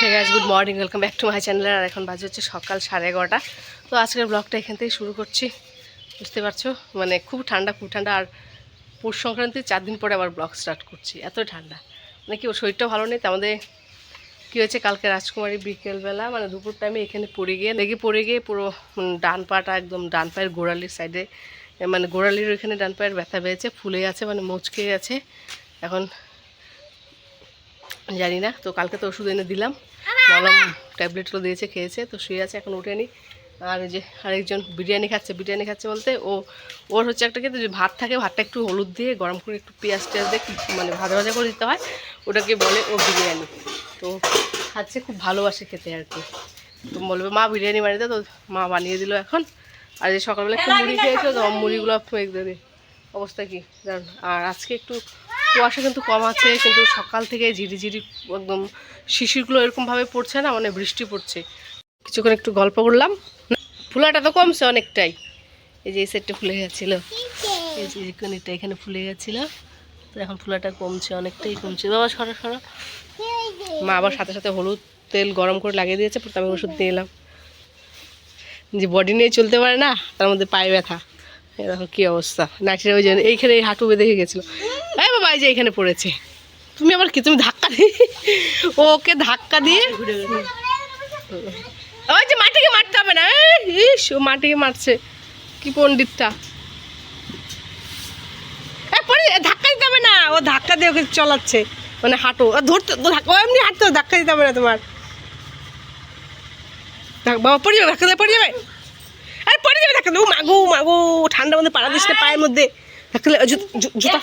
Hey guys good morning welcome back to my channel আর এখন বাজে হচ্ছে সকাল সাড়ে এগারোটা। তো আজকের ব্লগটা এখান থেকে শুরু করছি। বুঝতে পারছ? মানে খুব ঠান্ডা খুব ঠান্ডা। আর পৌষ সংক্রান্তির চার দিন পরে আবার ব্লগ স্টার্ট করছি। এত ঠান্ডা। মানে কি, ওর শরীরটা ভালো নেই। তো আমাদের কী হয়েছে? কালকে রাজকুমারী বিকেলবেলা মানে দুপুর টাইমে এখানে পড়ে গিয়ে, লেগে পড়ে গিয়ে পুরো ডান পাটা একদম ডান পায়ের গোড়ালির সাইডে মানে গোড়ালির ওইখানে ডান পায়ের ব্যথা পেয়েছে, ফুলে আছে মানে মুচকে গেছে। এখন জানি না তো কালকে তো ওষুধ এনে দিলাম। মলম ট্যাবলেটগুলো দিয়েছে খেয়েছে তো শুয়ে আছে এখন উঠেনি। আর যে আরেকজন বিরিয়ানি খাচ্ছে বিরিয়ানি খাচ্ছে বলতে ও ওর হচ্ছে একটা কিন্তু যে ভাত থাকে ভাতটা একটু হলুদ দিয়ে গরম করে একটু পেঁয়াজ টেয়াজ দিয়ে মানে ভাজা ভাজা করে দিতে হয় ওটাকে বলে ও বিরিয়ানি। তো খাচ্ছে খুব ভালোবাসে খেতে আর কি। তো বলবে মা বিরিয়ানি বানিয়ে দাও তো মা বানিয়ে দিল এখন। আর যে সকালবেলা একটু মুড়ি খেয়েছো তো মুড়িগুলো অবস্থা কি? জান আর আজকে একটু কুয়াশা কিন্তু কম আছে, কিন্তু সকাল থেকে ঝিরিঝিরি একদম শিশিরগুলো এরকমভাবে পড়ছে না মানে বৃষ্টি পড়ছে। কিছুক্ষণ একটু গল্প করলাম। ফুলাটা তো কমছে অনেকটাই। এই যে এই সেটটা ফুলে গেছিল। এই যে কোনিটা এখানে ফুলে গেছিল। তো এখন ফুলাটা কমছে, অনেকটাই কমছে। বাবা সরো সরো। মা আবার সাথে সাথে হলুদ তেল গরম করে লাগিয়ে দিয়েছে আমি ওষুধ দিয়ে এলাম। যে বডি নিয়ে চলতে পারে না, তার মধ্যে পায়ে ব্যথা। দেখো কী অবস্থা। নাচিরা ওই জন্য এইখানে এই হাঁটু বেঁধে গেছিল এই যে এখানে পড়েছে। তুমি আবার কি তুমি ধাক্কা দিয়ে ওকে ধাক্কা দিয়ে ওই যে মাটিকে মারতে হবে না ইস ও মাটিকে মারছে। কি পণ্ডিতটা। এ, ধাক্কা দিতে হবে না ও ধাক্কা দিয়ে ওকে চলাচ্ছে। মানে হাঁটো ধরতে ও এমনি হাঁটতে ধাক্কা দিতে হবে না তোমার। বাবা পড়ে যাবে ধাক্কা দিয়ে পড়ে যাবে। আরে পড়ে যাবে ধাক্কা ও মাগো মধ্যে পাড়া পায়ের মধ্যে। জুতা জুতা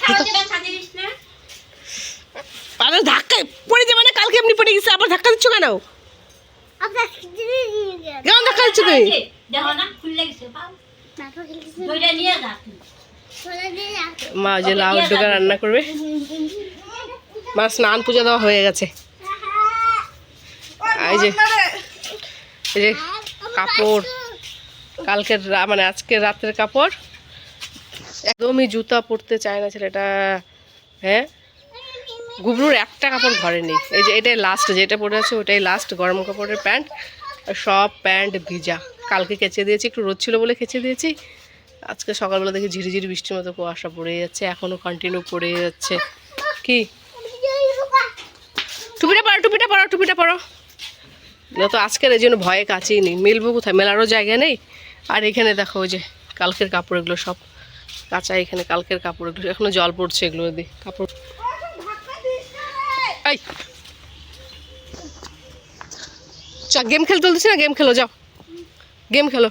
পাগল ধাক্কা পড়ে যাবে না কালকে এমনি পড়ে গেছে আবার ধাক্কা দিচ্ছ কেন? কেমন ধাক্কা দিচ্ছ তুমি মা ওই যে লাউ ডোকা রান্না করবে। মা স্নান পূজা দেওয়া হয়ে গেছে। এই যে এই যে কাপড়। কালকের মানে আজকের রাতের কাপড়। একদমই জুতা পরতে চায় না ছেলেটা। হ্যাঁ? গুবলুর একটা কাপড় ঘরে নেই। এই যে এটাই লাস্ট যেটা পরে আছে ওটাই লাস্ট গরম কাপড়ের প্যান্ট, আর সব প্যান্ট ভিজা। কালকে কেচে দিয়েছি, একটু রোদ ছিল বলে কেচে দিয়েছি। আজকে সকালবেলা দেখি ঝিরিঝিরি বৃষ্টির মতো কুয়াশা পড়ে যাচ্ছে এখনও কন্টিনিউ পড়ে যাচ্ছে। কি? টুপিটা পরো টুপিটা পরো টুপিটা পরো। না তো আজকের এই জন্য ভয়ে কাছেই নেই মিলবো কোথায়? মেলারও জায়গা নেই। আর এখানে দেখো ওই যে কালকের কাপড় এগুলো সব। কাঁচা এখানে কালকের কাপড় এখনও জল পড়ছে, এগুলো দিয়ে কাপড়। এই! চ গেম খেলতে বলতেছি না, গেম খেলো, যাও। গেম খেলো,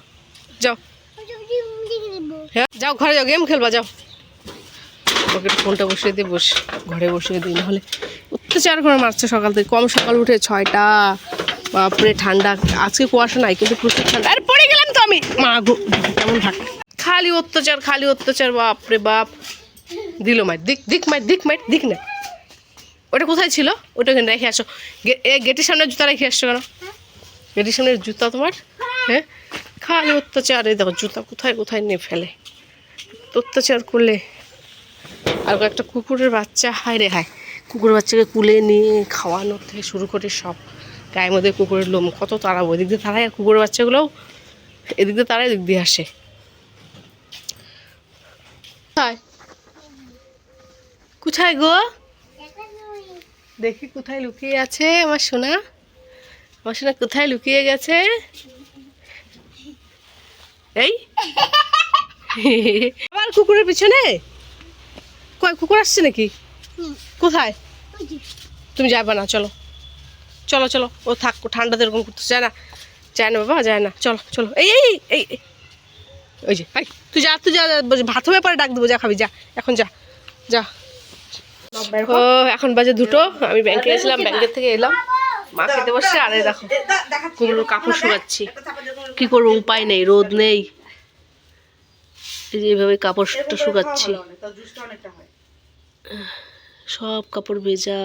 যাও। হ্যাঁ যাও, ঘরে যাও, গেম খেলবা, যাও। ওকে ফোনটা বসিয়ে দিয়ে বস, ঘরে বসিয়ে দিই, নাহলে অত্যাচার করে মারছে সকাল থেকে। কম সকাল উঠে ছয়টা, বাপরে, ঠান্ডা। আজকে কুয়াশা নাই, কিন্তু প্রচুর ঠান্ডা। আরে, পড়ে গেলাম তো আমি। মা গো কেমন থাক খালি অত্যাচার খালি অত্যাচার, বাপরে বাপ। দিল মাই দিক দিক মাই দিক মাই দিক না। ওটা কোথায় ছিল? ওটা ওখানে রেখে আসো। গেটের সামনে জুতা রেখে আসছো কেন? গেটের সামনে জুতা তোমার? হ্যাঁ? খালি অত্যাচার, এই দেখো, জুতা কোথায় কোথায় নিয়ে ফেলে? অত্যাচার করলে আর একটা কুকুরের বাচ্চা, হায় রে হায়। কুকুরের বাচ্চাকে কুলে নিয়ে খাওয়ানো থেকে শুরু করে সব। গায়ের মধ্যে কুকুরের লোম, কত তাড়াবো। এদিক দিয়ে তাড়ায় আর কুকুরের বাচ্চাগুলোও এদিক দিয়ে তারাই এদিক দিয়ে আসে। কোথায়? কোথায় গো? দেখি কোথায় লুকিয়ে আছে আমার সোনা। আমার সোনা কোথায় লুকিয়ে গেছে? এই? আবার কুকুরের পিছনে? কয়, কুকুর আসছে নাকি? কোথায়? তুমি যাবে না, চলো। চলো চলো। ও থাক ঠান্ডাতে এরকম করতে চায় না। যায় না বাবা, যায় না। চলো চলো। এই এই এই। ওই যে হাই তুই যা তুই যা ভাত হবে, পরে ডাক দেবো, যা খাবি, যা, এখন যা যা। ও, এখন বাজে দুটো, আমি ব্যাংকে গেছিলাম, ব্যাংকের থেকে এলাম। মা খেতে বসছে, আরে দেখো কুমড়ো কাপড় শুকাচ্ছি। কি করব, উপায় নেই, রোদ নেই। এইভাবে কাপড়টা শুকাচ্ছি। সব কাপড় ভেজা,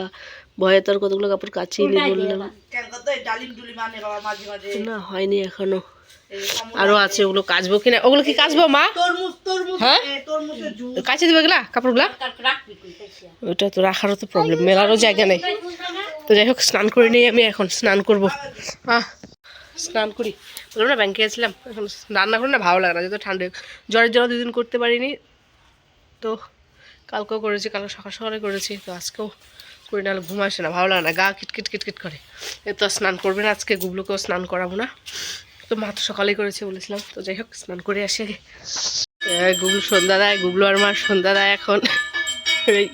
ভয়ে তো আর কতগুলো কাপড় কাচিয়ে নি বললাম। না হয়নি এখনও। আরও আছে ওগুলো কাচবো কিনা? ওগুলো কি কাচবো মা? হ্যাঁ? কাচে দিবে গেলা কাপড়গুলা? ওটা তো রাখারও তো প্রবলেম মেলারও জায়গা নেই। তো যাই হোক স্নান করে নিই আমি এখন স্নান করব। আহ স্নান করি। বললাম না ব্যাংকে গেছিলাম এখন রান্না করে না ভালো লাগে না যেহেতু ঠান্ডা। জ্বরের জন্য দুদিন করতে পারিনি। তো কালকেও করেছি কালকে সকাল সকালে করেছি তো আজকেও করি নাহলে ঘুম আসে না, ভালো লাগে না, গা কিটকিট কিটকিট করে। এ তো স্নান করবে না, আজকে গুবলুকেও স্নান করাবো না। তো মা তো সকালেই করেছে বলেছিলাম, তো যাই হোক, স্নান করে আসি আগে। গুবলু সন্ধ্যা দেয়, গুবলু আর মা সন্ধ্যা দেয় এখন। এই